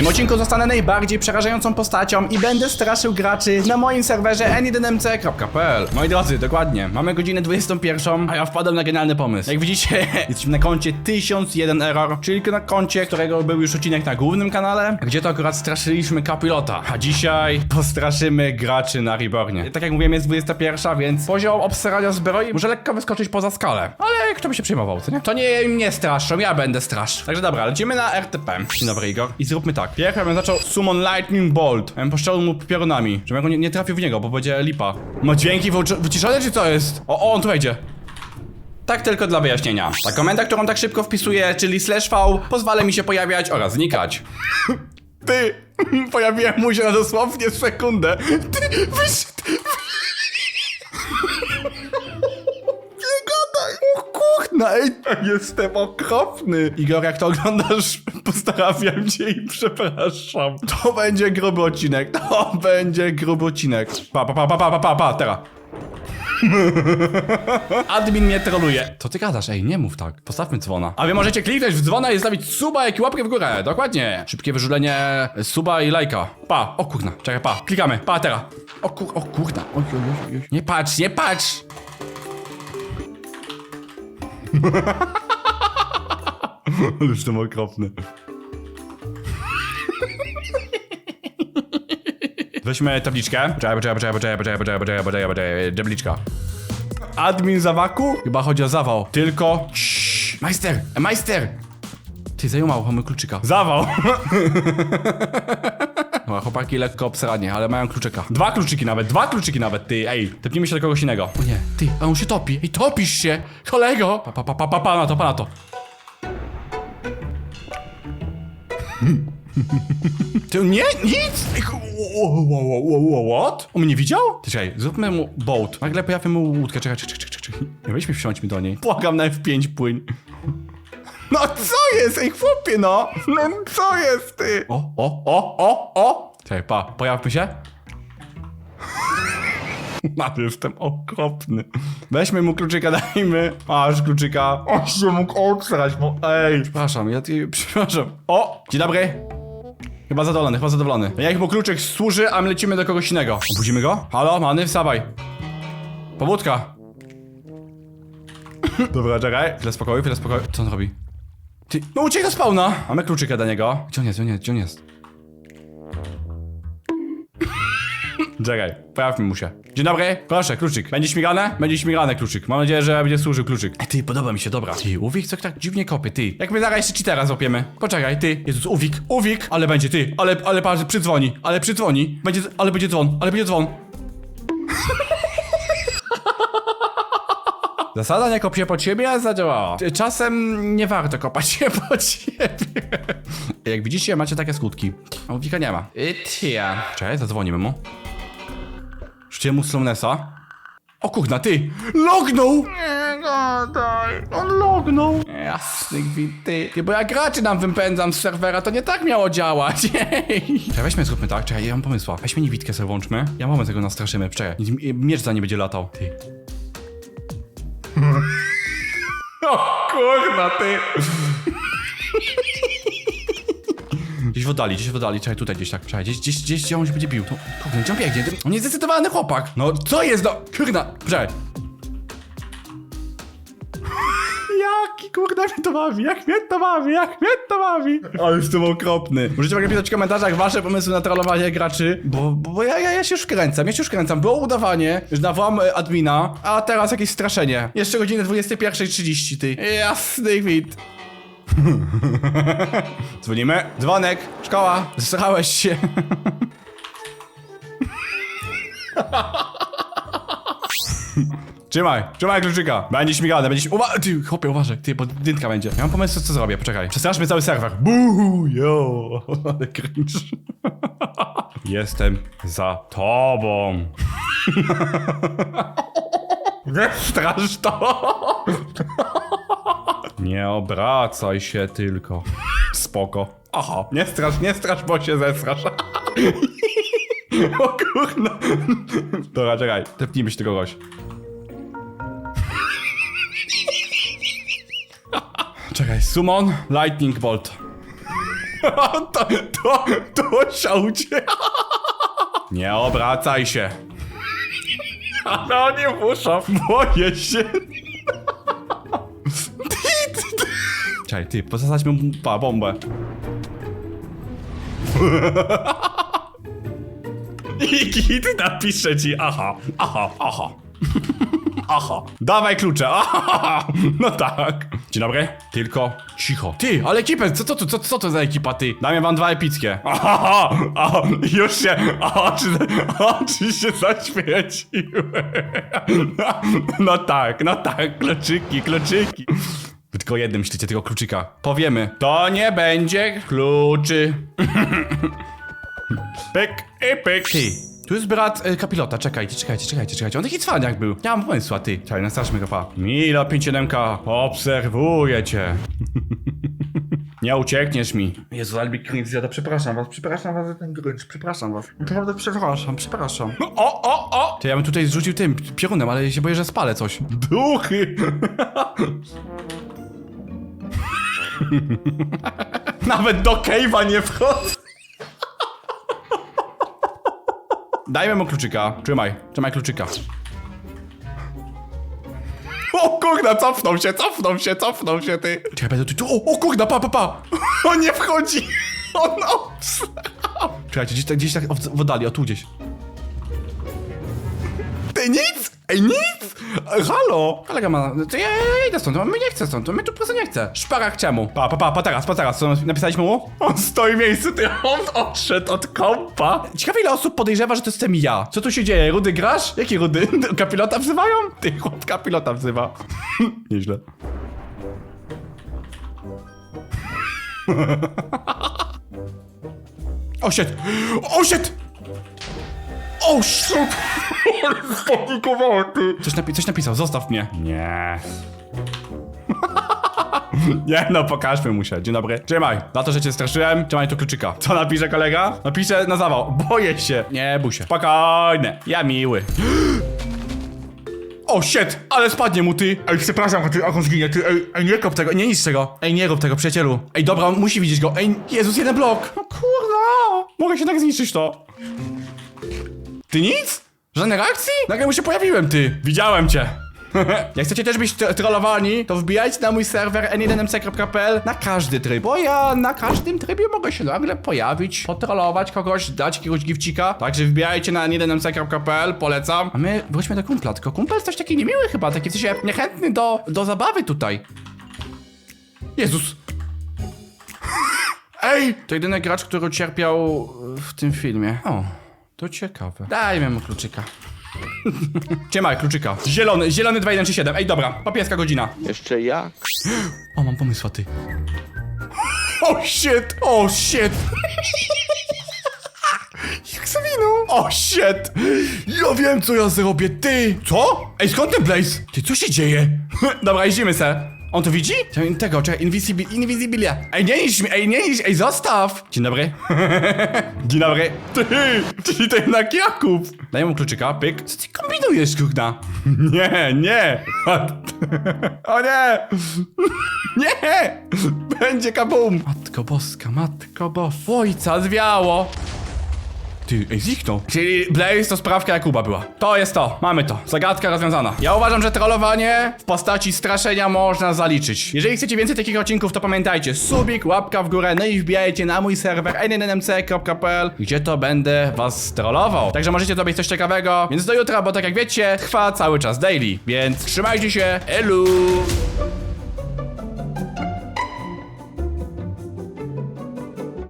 tym odcinku zostanę najbardziej przerażającą postacią i będę straszył graczy na moim serwerze n1mc.pl. Moi drodzy, dokładnie, mamy godzinę 21, a ja wpadłem na genialny pomysł. Jak widzicie, jesteśmy na koncie 1001 error, czyli na koncie, którego był już odcinek na głównym kanale, gdzie to akurat straszyliśmy kapilota. A dzisiaj postraszymy graczy na Rebornie. Tak jak mówiłem, jest 21, więc poziom obserwania zbroi może lekko wyskoczyć poza skalę. Ale kto by się przejmował, co nie? To nie mnie straszą, ja będę straszył. Także dobra, lecimy na RTP. Dzień dobry, Igor. I zróbmy tak. Pierwszy bym zaczął Summon Lightning Bolt. Ja bym poszczelił mu piorunami, żebym go nie, nie trafił w niego, bo będzie lipa. Ma dźwięki wyciszone, czy co jest? O, o, on tu wejdzie. Tak tylko dla wyjaśnienia. Ta komenda, którą tak szybko wpisuję, czyli slash v, pozwala mi się pojawiać oraz znikać. Ty! Pojawiłem mu się na dosłownie sekundę. Ty, wyszedł! Nie gadaj! O kurna, ej, jestem okropny. Igor, jak to oglądasz, postarawiam cię i przepraszam. To będzie gruby odcinek, to będzie gruby odcinek. Pa, pa, pa, pa, pa, pa, pa, pa teraz. Admin mnie troluje. To ty gadasz, ej, nie mów tak. Postawmy dzwona. A wy możecie kliknąć w dzwona i zostawić suba, jak i łapkę w górę. Dokładnie. Szybkie wyżulenie suba i lajka. Pa, o kurna, czekaj, pa. Klikamy, pa, teraz. O kur, o kurna. Oj, oj, oj, oj. Nie patrz, nie patrz. Ale jestem okropny. Weźmy tabliczkę. Poczekaj, poczekaj, poczekaj, poczekaj, poczekaj, poczekaj, poczekaj, poczekaj, poczekaj, tabliczka. Admin zawaku? Chyba chodzi o zawał. Tylko... Ciii. Majster! Majster! Ty, zajumał, mamy kluczyka. Zawał! Dobra, chłopaki lekko obsradnie, ale mają kluczyka. Dwa kluczyki nawet, dwa kluczyki nawet, ty, ej. Tepnijmy się do kogoś innego. O nie, ty, a on się topi. Ej, topisz się! Kolego! Pa, pa, pa, pa, pa, pa na to, pa na to. Ty, nie, nic! Ej, What? On mnie widział? Czekaj, zróbmy mu boat. Nagle pojawia mu łódkę, czekaj, czekaj, czekaj, czekaj. Nie weźmy wsiądźmy do niej. Błagam na F5 płyń. No co jest, ej chłopie, no! No co jest, ty? O, o, o, o, o! Czekaj, pa, pojawmy się. No, jestem okropny. Weźmy mu kluczyka, dajmy. Masz kluczyka. On się mógł odsrać, bo ej. Przepraszam, ja ty, przepraszam. O, dzień dobry. Chyba zadowolony, chyba zadowolony. Jak mu kluczyk służy, a my lecimy do kogoś innego. Obudzimy go? Halo, Many, wstawaj. Powódka. Dobra, czekaj. Chwilę spokoju, chwilę spokoju. Co on robi? Ty, no uciekł do spawna! Mamy kluczyka do niego. Gdzie on jest, gdzie on jest, gdzie on jest? Czekaj, pojawmy mu się. Dzień dobry, proszę, kluczyk. Będzie śmigane? Będzie śmigane kluczyk. Mam nadzieję, że będzie służył kluczyk. Ej, ty, podoba mi się, dobra. Ty, Uwik, co tak dziwnie kopy, ty. Jak my zaraz jeszcze cheatera złapiemy. Poczekaj, ty. Jezus, Uwik, Uwik. Ale będzie, ty. Ale, ale patrz, przydzwoni. Ale przydzwoni. Będzie, ale będzie dzwon, ale będzie dzwon. Zasada nie kop się pod siebie, a zadziałała. Czasem nie warto kopać się pod siebie. Jak widzicie, macie takie skutki. A Uwika nie ma. Itia. Cześć, zadzwonimy mu. Rzuciłem mu Slownessa. O kurna, ty! Lognął! Nie gadaj, on lognął. Jasny gwint, ty. Ty, bo jak graczy nam wypędzam z serwera, to nie tak miało działać. Czekaj, weźmy, zróbmy tak, czekaj, ja mam pomysła. Weźmy niewidkę sobie włączmy. Ja mamy tego nastraszymy, czekaj. Miecz za nie będzie latał. Ty. O kurna, ty! Gdzieś w oddali, gdzieś w oddali, czekaj, tutaj gdzieś tak, czekaj, gdzieś, gdzieś, gdzieś gdzie on się będzie bił. To, kurde, gdzie on biegnie? On jest zdecydowany chłopak! No, co jest, no, kurna, czekaj. Jaki kurna mnie to bawi, jak mnie to bawi, jak mnie to bawi. Ale jestem okropny. Możecie mogę pisać w komentarzach wasze pomysły na trollowanie graczy, bo, bo, bo ja, ja, ja się już kręcam, ja się już kręcam. Było udawanie, że nawołam e, admina, a teraz jakieś straszenie. Jeszcze godziny 21.30, ty. Jasny gwint. Dzwonimy. Dzwonek, szkoła, zesrałeś się. Trzymaj, trzymaj kluczyka. Będzie śmigane, będzie śmigane. Uwa ty, chłopie, uważaj, ty, bo dynka będzie. Ja mam pomysł, co zrobię, poczekaj. Przestraszmy cały serwer. Buhu, yo, ale cringe. Jestem za tobą. Nie strasz to. Nie obracaj się tylko. Spoko. Aha, nie strasz, nie strasz, bo się zesrasz. O kurna. Dobra, czekaj, tepnijmy się do kogoś. Czekaj, summon, lightning bolt. to, to, to siaucie. Nie obracaj się. Ale oni muszą. Boję się. Czekaj, ty, posadzać mu pa, bombę. I git napisze ci, aha, aha, aha. Aha. Dawaj klucze. Aha. No tak. Dzień dobry. Tylko cicho. Ty, ale ekipę, co, co, co, co, to za ekipa, ty? Damy wam dwa epickie. Aha, aha, już się, oczy, oczy się zaświeciły. No tak, no tak, kluczyki, kluczyki. Tylko jednym myślicie, tego kluczyka. Powiemy. To nie będzie kluczy. Pyk i pyk. Ty, tu jest brat y, kapilota, czekajcie, czekajcie, czekajcie, czekajcie. On taki cwaniak był. Ja mam pomysł, a ty. Czekaj, nastraszmy go, pa. Milo 57 obserwuję cię. Nie uciekniesz mi. Jezu, Albi cringe zjada, przepraszam was, przepraszam was za ten cringe, przepraszam was. Naprawdę przepraszam, przepraszam. O, o, o! To ja bym tutaj zrzucił tym piorunem, ale się boję, że spalę coś. Duchy! Nawet do cave'a nie wchodzę. Dajmy mu kluczyka. Trzymaj, trzymaj kluczyka. O kurna, cofnął się, cofnął się, cofnął się, ty. Czekaj, będę tu, o, o kurna, pa, pa, pa. On nie wchodzi. On obs. Czekajcie, gdzieś tak, gdzieś tak w oddali, o tu gdzieś. Ty nic? Ej, nic? Halo? Kolega ma, to ja, ja idę stąd, my nie chcę stąd, my tu po prostu nie chcę. Szparach czemu? Pa, pa, pa, pa teraz, pa teraz, co napisaliśmy mu? On stoi w miejscu, ty, on odszedł od kompa. Ciekawe ile osób podejrzewa, że to jestem ja. Co tu się dzieje? Rudy grasz? Jaki rudy? Kapilota wzywają? Ty, chłop kapilota wzywa. Nieźle. O shit! O shit! O shit! Spanikowałem ty! Coś, napi coś napisał, zostaw mnie. Nie. Nie no, pokażmy mu się. Dzień dobry. Trzymaj. Za to, że cię straszyłem, trzymaj tu kluczyka. Co napisze kolega? Napisze na zawał. Boję się. Nie bój się. Spokojnie. Ja miły. O, shit! Ale spadnie mu, ty! Ej, przepraszam, ty, jak on zginie, ty, ej, ej, nie kop tego, nie niszcz tego. Ej, nie rób tego, przyjacielu. Ej, dobra, on musi widzieć go. Ej, Jezus, jeden blok! No kurwa! Mogę się tak zniszczyć to. Ty nic? Żadnej reakcji? Nagle mu się pojawiłem, ty. Widziałem cię. Jak chcecie też być tro- trollowani, to wbijajcie na mój serwer n1mc.pl na każdy tryb, bo ja na każdym trybie mogę się nagle pojawić, potrollować kogoś, dać jakiegoś gifcika. Także wbijajcie na n1mc.pl, polecam. A my wróćmy do kumpla, tylko kumpel jest coś taki niemiły chyba, taki w sensie niechętny do, do zabawy tutaj. Jezus. Ej! To jedyny gracz, który ucierpiał w tym filmie. O, to ciekawe. Dajmy mu kluczyka. Trzymaj, kluczyka. Zielony, zielony 2137. Ej, dobra, papieska godzina. Jeszcze jak? O, mam pomysł, ty. O, shit! O, shit! Jak zawinął? O, shit! Ja wiem, co ja zrobię, ty! Co? Ej, skąd ten Blaze? Ty, co się dzieje? Dobra, jeździmy se. On to widzi? Czekaj, Tego, czekaj, invisibil, invisibilia. Ej, nie idź mi, ej, nie idź, ej, zostaw! Dzień dobry. Dzień dobry. Ty, czyli to jednak Jakub. Daj mu kluczyka, pyk. Co ty kombinujesz, kurna? Nie, nie. O nie! Nie! Będzie kabum! Matko boska, matko boska. Ojca, zwiało! Ty, ej, zniknął. Czyli Blaze to sprawka Jakuba była. To jest to, mamy to. Zagadka rozwiązana. Ja uważam, że trollowanie w postaci straszenia można zaliczyć. Jeżeli chcecie więcej takich odcinków, to pamiętajcie, subik, łapka w górę, no i wbijajcie na mój serwer n1mc.pl, gdzie to będę was trollował. Także możecie zrobić coś ciekawego. Więc do jutra, bo tak jak wiecie, trwa cały czas daily. Więc trzymajcie się, elu!